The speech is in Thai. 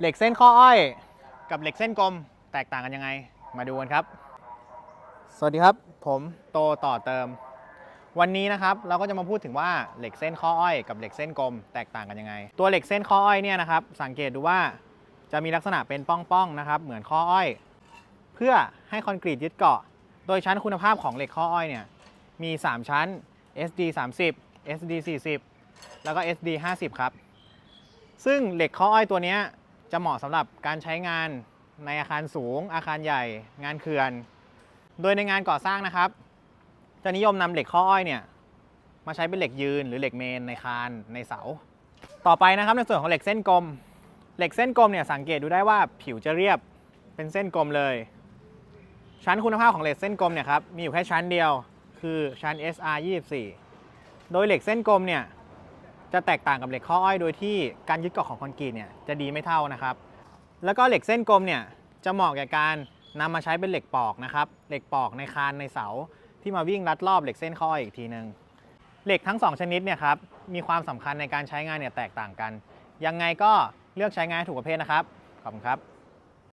เหล็กเส้นข้ออ้อย กับเหล็กเส้นกลมแตกต่างกันยังไง มาดูกันครับ สวัสดีครับ ผมโตต่อเติม วันนี้นะครับเราก็จะมาพูดถึงว่าเหล็กเส้นข้ออ้อย กับเหล็กเส้นกลมแตกต่างกันยังไง ตัวเหล็กเส้นข้ออ้อยเนี่ยนะครับสังเกตดูว่าจะมีลักษณะเป็นป้องๆนะครับ เหมือนข้ออ้อย เพื่อให้คอนกรีตยึดเกาะ โดยชั้นคุณภาพของเหล็กข้ออ้อยเนี่ยมี 3 ชั้น SD 30 SD 40แล้วก็ SD 50ครับซึ่งเหล็กข้ออ้อยตัวเนี้ย จะเหมาะสำหรับการใช้งานในอาคารสูง อาคารใหญ่ งานเขื่อน โดยในงานก่อสร้างนะครับ จะนิยมนำเหล็กข้ออ้อยเนี่ยมาใช้เป็นเหล็กยืนหรือเหล็กเมนในคานในเสา ต่อไปนะครับในส่วนของเหล็กเส้นกลม เหล็กเส้นกลมเนี่ยสังเกตดูได้ว่าผิวจะเรียบเป็นเส้นกลมเลย ชั้นคุณภาพของเหล็กเส้นกลมเนี่ยครับมีอยู่แค่ชั้นเดียว คือชั้น SR 24โดยเหล็กเส้นกลมเนี่ย จะแตกต่างกับเหล็กข้ออ้อยโดยที่การยึดเกาะของคอนกรีตเนี่ยจะดีไม่เท่านะครับ แล้วก็เหล็กเส้นกลมเนี่ยจะเหมาะแก่การนำมาใช้เป็นเหล็กปอกนะครับ เหล็กปอกในคานในเสาที่มาวิ่งลัดรอบเหล็กเส้นข้ออ้อยอีกทีหนึ่งเหล็กทั้งสองชนิดเนี่ยครับมีความสำคัญในการใช้งานเนี่ยแตกต่างกัน ยังไงก็เลือกใช้งานถูกประเภทนะครับ ขอบคุณครับ